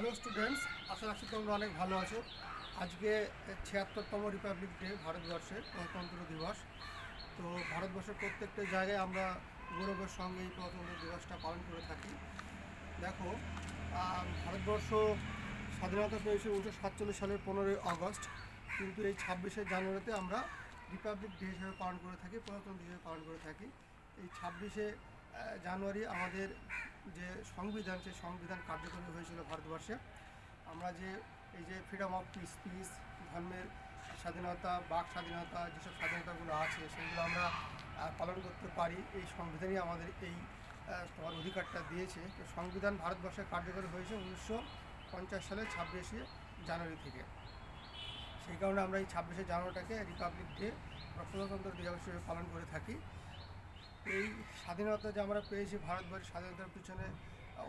Hello students আশা রাখছি তোমরা অনেক ভালো আছো। আজকে ছিয়াত্তরতম রিপাবলিক ডে ভারতবর্ষের প্রজাতন্ত্র দিবস। তো ভারতবর্ষের প্রত্যেকটা জায়গায় আমরা গৌরবের সঙ্গে এই প্রজাতন্ত্র দিবসটা পালন করে থাকি। দেখো ভারতবর্ষ স্বাধীনতা পেয়েছে উনিশশো সাতচল্লিশ সালের পনেরোই আগস্ট। কিন্তু এই ছাব্বিশে জানুয়ারিতে আমরা রিপাবলিক ডে হিসেবে পালন করে থাকি, প্রজাতন্ত্র হিসেবে পালন করে থাকি। এই ছাব্বিশে জানুয়ারি আমাদের যে সংবিধান, সেই সংবিধান কার্যকরী হয়েছিল ভারতবর্ষে। আমরা যে, এই যে ফ্রিডম অফ স্পিচ ধর্মের স্বাধীনতা, বাক স্বাধীনতা, যেসব স্বাধীনতাগুলো আছে, সেগুলো আমরা পালন করতে পারি, এই সংবিধানই আমাদের এই তোমার অধিকারটা দিয়েছে। তো সংবিধান ভারতবর্ষে কার্যকরী হয়েছে উনিশশো পঞ্চাশ সালের ছাব্বিশে জানুয়ারি থেকে। সেই কারণে আমরা এই ছাব্বিশে জানুয়ারিটাকে রিপাবলিক ডে বা প্রজাতন্ত্র দিবস হিসেবে পালন করে থাকি। এই স্বাধীনতা যে আমরা পেয়েছি ভারতবর্ষের স্বাধীনতার পিছনে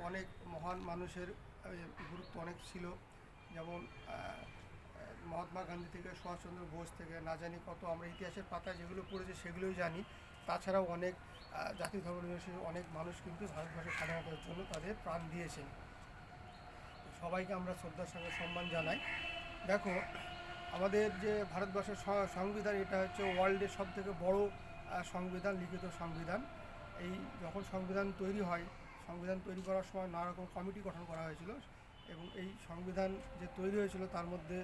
অনেক মহান মানুষের গুরুত্ব অনেক ছিল। যেমন মহাত্মা গান্ধী থেকে, সুভাষচন্দ্র বোস থেকে, না জানি কত আমরা ইতিহাসের পাতায় যেগুলো পড়েছি সেগুলোই জানি। তাছাড়াও অনেক জাতি ধর্ম নির্বিশেষে অনেক মানুষ কিন্তু ভারতবর্ষের স্বাধীনতার জন্য তাদের প্রাণ দিয়েছেন। সবাইকে আমরা শ্রদ্ধার সঙ্গে সম্মান জানাই। দেখো, আমাদের যে ভারতবর্ষের সংবিধান, এটা হচ্ছে ওয়ার্ল্ডের সব থেকে বড় সংবিধান, লিখিত সংবিধান। এই যখন সংবিধান তৈরি হয়, সংবিধান তৈরি করার সময় নানা রকম কমিটি গঠন করা হয়েছিল এবং এই সংবিধান যে তৈরি হয়েছিল তার মধ্যে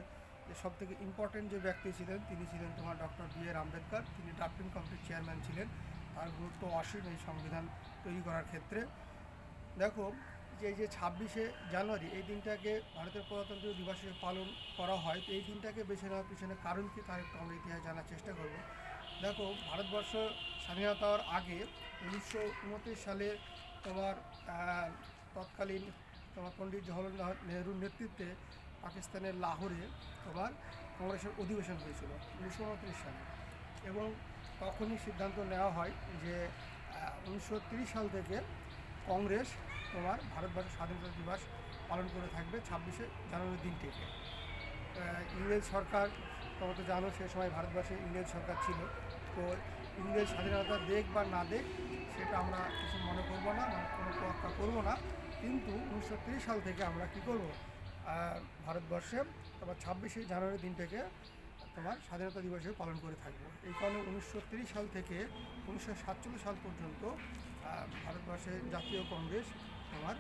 যে সব থেকে ইম্পর্টেন্ট যে ব্যক্তি ছিলেন, তিনি ছিলেন তোমার ডক্টর বি আর আম্বেদকর। তিনি ড্রাফটিং কমিটির চেয়ারম্যান ছিলেন। তার গুরুত্ব অসীম এই সংবিধান তৈরি করার ক্ষেত্রে। দেখো যে এই যে ছাব্বিশে জানুয়ারি, এই দিনটাকে ভারতের প্রজাতন্ত্র দিবস পালন করা হয়। তো এই দিনটাকে বেছে নেওয়ার পিছনে কারণ কি, তার একটু আমরা ইতিহাস জানার চেষ্টা করব। দেখো ভারতবর্ষ স্বাধীনতার আগে উনিশশো উনত্রিশ সালে তোমার তৎকালীন তোমার পণ্ডিত জওহরলাল নেহরুর নেতৃত্বে পাকিস্তানের লাহোরে তোমার কংগ্রেসের অধিবেশন হয়েছিল উনিশশো উনত্রিশ সালে। এবং তখনই সিদ্ধান্ত নেওয়া হয় যে উনিশশো সাল থেকে কংগ্রেস তোমার ভারতবর্ষের স্বাধীনতা দিবস পালন করে থাকবে ছাব্বিশে জানুয়ারি দিনটিকে আহ, ইংরেজ সরকার তোমরা তো জানো সে সময় ভারতবর্ষে ইংরেজ সরকার ছিল। তো ইংরেজ স্বাধীনতা দেখ বা না দেখ, সেটা আমরা কিছু মনে করব না মানে কোনো তোয়াক্কা করব না। কিন্তু উনিশশো সাল থেকে আমরা কি করব? ভারতবর্ষে তোমার ছাব্বিশে জানুয়ারি দিন থেকে তোমার স্বাধীনতা দিবস পালন করে থাকব। এই কারণে উনিশশো সাল থেকে উনিশশো সাতচল্লিশ সাল পর্যন্ত ভারতবর্ষের জাতীয় কংগ্রেস তোমার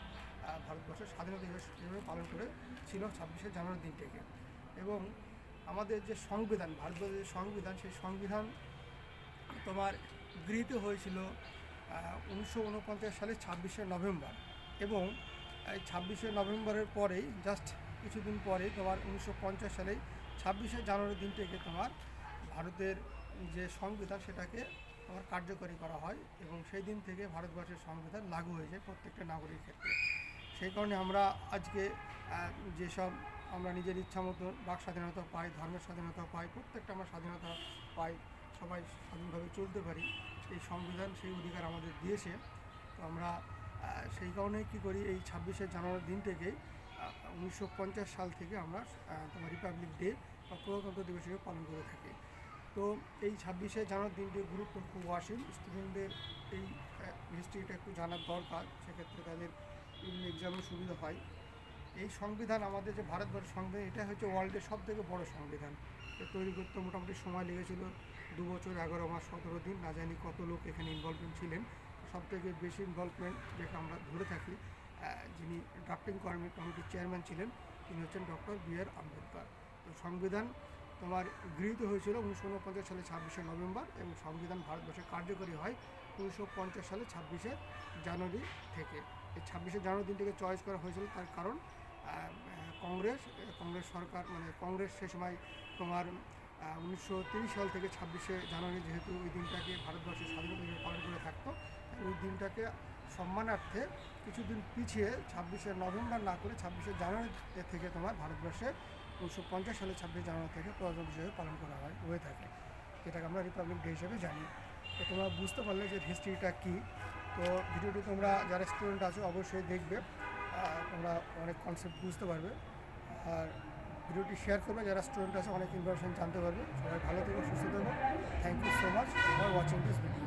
ভারতবর্ষের স্বাধীনতা দিবস হিসেবে পালন করে ছিল ছাব্বিশে জানুয়ারি দিন থেকে। এবং আমাদের যে সংবিধান, ভারতবর্ষের যে সংবিধান, সেই সংবিধান তোমার গৃহীত হয়েছিল উনিশশো উনপঞ্চাশ সালের ছাব্বিশে নভেম্বর এবং এই ছাব্বিশে নভেম্বরের পরেই জাস্ট কিছুদিন পরে তোমার উনিশশো পঞ্চাশ সালে ছাব্বিশে জানুয়ারি দিনটিকে তোমার ভারতের যে সংবিধান সেটাকে তোমার কার্যকরী করা হয় এবং সেই দিন থেকে ভারতবর্ষের সংবিধান লাগু হয়ে যায় প্রত্যেকটা নাগরিকের ক্ষেত্রে। সেই কারণে আমরা আজকে যেসব আমরা নিজের ইচ্ছা মতো বাক স্বাধীনতা পাই, ধর্মের স্বাধীনতা পাই, প্রত্যেকটা আমরা স্বাধীনতা পাই সবাই স্বাধীনভাবে চলতে পারি এই সংবিধান, সেই অধিকার আমাদের দিয়েছে। তো আমরা সেই কারণে কী করি, এই ছাব্বিশে জানুয়ারি দিনটাকে উনিশশো পঞ্চাশ সাল থেকে আমরা তোমার রিপাবলিক ডে বা প্রজাতন্ত্র দিবস হিসেবে পালন করে থাকি। তো এই ছাব্বিশে জানুয়ারি দিনটি গুরুত্ব খুব অসীম স্টুডেন্টদের এই হিস্ট্রিটা একটু জানার দরকার, সেক্ষেত্রে তাদের এক্সামের সুবিধা হয়। এই সংবিধান, আমাদের যে ভারতবর্ষের সংবিধান, এটা হচ্ছে ওয়ার্ল্ডের সব থেকে বড় সংবিধান। তৈরি করতে মোটামুটি সময় লেগেছিল দু বছর, এগারো মাস, সতেরো দিন, না জানি কত লোক এখানে ইনভলভমেন্ট ছিলেন। সব থেকে বেশি ইনভলভমেন্ট যেটা আমরা ধরে থাকি যিনি ড্রাফটিং কমিটির চেয়ারম্যান ছিলেন, তিনি হচ্ছেন ডক্টর বি আর আম্বেদকর। তো সংবিধান তোমার গৃহীত হয়েছিল উনিশশো উনপঞ্চাশ সালে ছাব্বিশে নভেম্বর এবং সংবিধান ভারতবর্ষে কার্যকরী হয় উনিশশো পঞ্চাশ সালে ছাব্বিশে জানুয়ারি থেকে। এই ছাব্বিশে জানুয়ারি দিনটিকে চয়েস করা হয়েছিল তার কারণ কংগ্রেস কংগ্রেস সরকার মানে কংগ্রেস সে সময় তোমার উনিশশো সাল থেকে ছাব্বিশে জানুয়ারি যেহেতু ওই দিনটাকে ভারতবর্ষের স্বাধীনতা হিসেবে পালন করে থাকতো ওই দিনটাকে সম্মানার্থে কিছুদিন পিছিয়ে ছাব্বিশে নভেম্বর না করে ছাব্বিশে জানুয়ারি থেকে তোমার ভারতবর্ষে উনিশশো পঞ্চাশ সালে ছাব্বিশে জানুয়ারি থেকে প্রজাতন্ত্র হিসেবে পালন করা হয়, হয়ে থাকে। এটাকে আমরা রিপাবলিক ডে হিসেবে জানি। তো তোমরা বুঝতে পারলে যে হিস্ট্রিটা কী। তো ভিডিওটি তোমরা যারা স্টুডেন্ট আছো অবশ্যই দেখবে। তোমরা অনেক কনসেপ্ট বুঝতে পারবে। আর ভিডিওটি শেয়ার করবে, যারা স্টুডেন্ট আছে, অনেক ইনফরমেশন জানতে পারবে। সবাই ভালো থেকো, সুস্থ থেকো। Thank you so much for watching this video